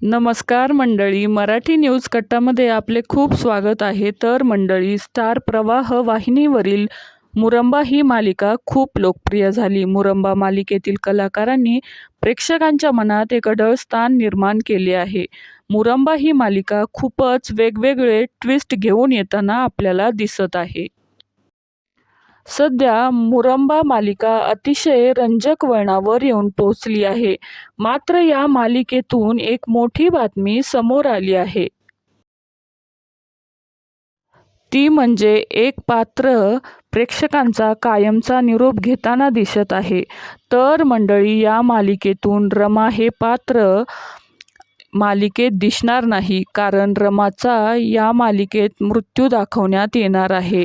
नमस्कार मंडळी मराठी न्यूज कट्टामध्ये आपले खूप स्वागत आहे. तर मंडळी स्टार प्रवाह वाहिनीवरील मुरंबा ही मालिका खूप लोकप्रिय झाली. मुरंबा मालिकेतील कलाकारांनी प्रेक्षकांच्या मनात एक अढळ स्थान निर्माण केले आहे. मुरंबा ही मालिका खूपच वेगवेगळे ट्विस्ट घेऊन येताना आपल्याला दिसत आहे. सध्या मुरंबा मालिका अतिशय रंजक वळणावर येऊन पोहोचली आहे. मात्र या मालिकेतून एक मोठी बातमी समोर आली आहे. ती म्हणजे एक पात्र प्रेक्षकांचा कायमचा निरोप घेताना दिसत आहे. तर मंडळी या मालिकेतून रमा हे पात्र मालिकेत दिसणार नाही कारण रमाचा या मालिकेत मृत्यू दाखवण्यात येणार आहे.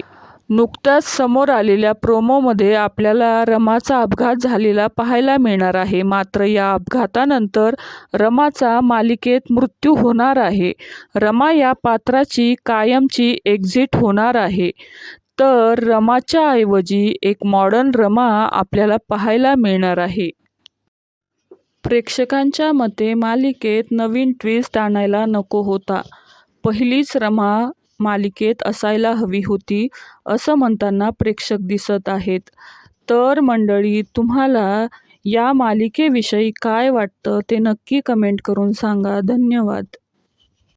नुकत्याच समोर आलेल्या प्रोमोमध्ये आपल्याला रमाचा अपघात झालेला पाहायला मिळणार आहे. मात्र या अपघातानंतर रमाचा मालिकेत मृत्यू होणार आहे. रमा या पात्राची कायमची एक्झिट होणार आहे. तर रमाच्या ऐवजी एक मॉडर्न रमा आपल्याला पाहायला मिळणार आहे. प्रेक्षकांच्या मते मालिकेत नवीन ट्विस्ट आणायला नको होता. पहिलीच रमा मालिकेत असायला हवी होती असं म्हणताना प्रेक्षक दिसत आहेत. तर मंडळी तुम्हाला या मालिकेविषयी काय वाटतं ते नक्की कमेंट करून सांगा. धन्यवाद.